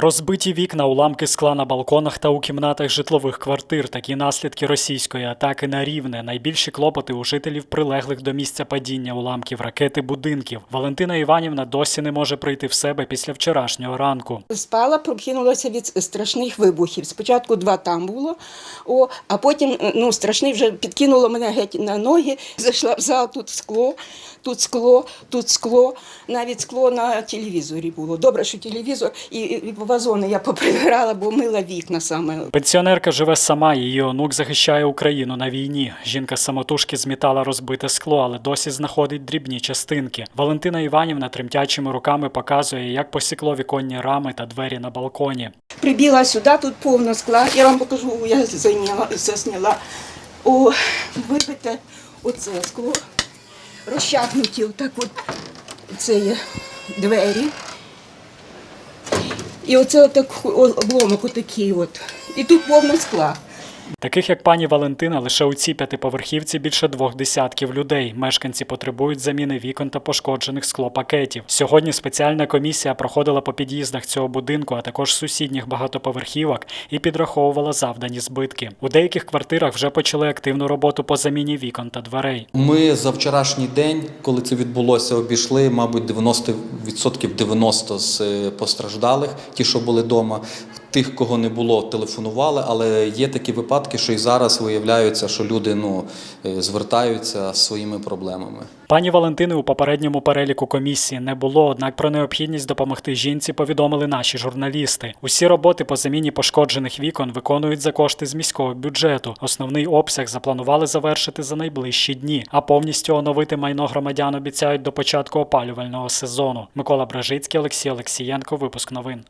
Розбиті вікна, уламки скла на балконах та у кімнатах житлових квартир. Такі наслідки російської атаки на рівне. Найбільші клопоти у жителів прилеглих до місця падіння уламків ракети будинків. Валентина Іванівна досі не може прийти в себе після вчорашнього ранку. Спала, прокинулася від страшних вибухів. Спочатку два там було, о, а потім ну, страшний вже підкинуло мене геть на ноги. Зайшла в зал, тут скло, тут скло, тут скло. Навіть скло на телевізорі було. Добре, що телевізор і, і вазони я поприбирала, бо мила вікна саме. Пенсіонерка живе сама. Її онук захищає Україну на війні. Жінка самотужки змітала розбите скло, але досі знаходить дрібні частинки. Валентина Іванівна тремтячими руками показує, як посікло віконні рами та двері на балконі. Прибіла сюди, тут повно скла. Я вам покажу, я зайняла, засняла. О, вибите оце скло. Розчахнуті отак от це є двері. І оце отак обломок отакий от. І тут повно скла. Таких як пані Валентина, лише у цій п'ятиповерхівці більше двох десятків людей. Мешканці потребують заміни вікон та пошкоджених склопакетів. Сьогодні спеціальна комісія проходила по під'їздах цього будинку, а також сусідніх багатоповерхівок і підраховувала завдані збитки. У деяких квартирах вже почали активну роботу по заміні вікон та дверей. Ми за вчорашній день, коли це відбулося, обійшли, мабуть, 90% 90 з е, постраждалих, ті, що були вдома. Тих, кого не було, телефонували, але є такі випадки, що і зараз виявляються, що люди ну, е, звертаються з своїми проблемами. Пані Валентини у попередньому переліку комісії не було, однак про необхідність допомогти жінці повідомили наші журналісти. Усі роботи по заміні пошкоджених вікон виконують за кошти з міського бюджету. Основний обсяг запланували завершити за найближчі дні, а повністю оновити майно громадян обіцяють до початку опалювального сезону. Микола Бражицький, Олексій Олексієнко. Випуск новин.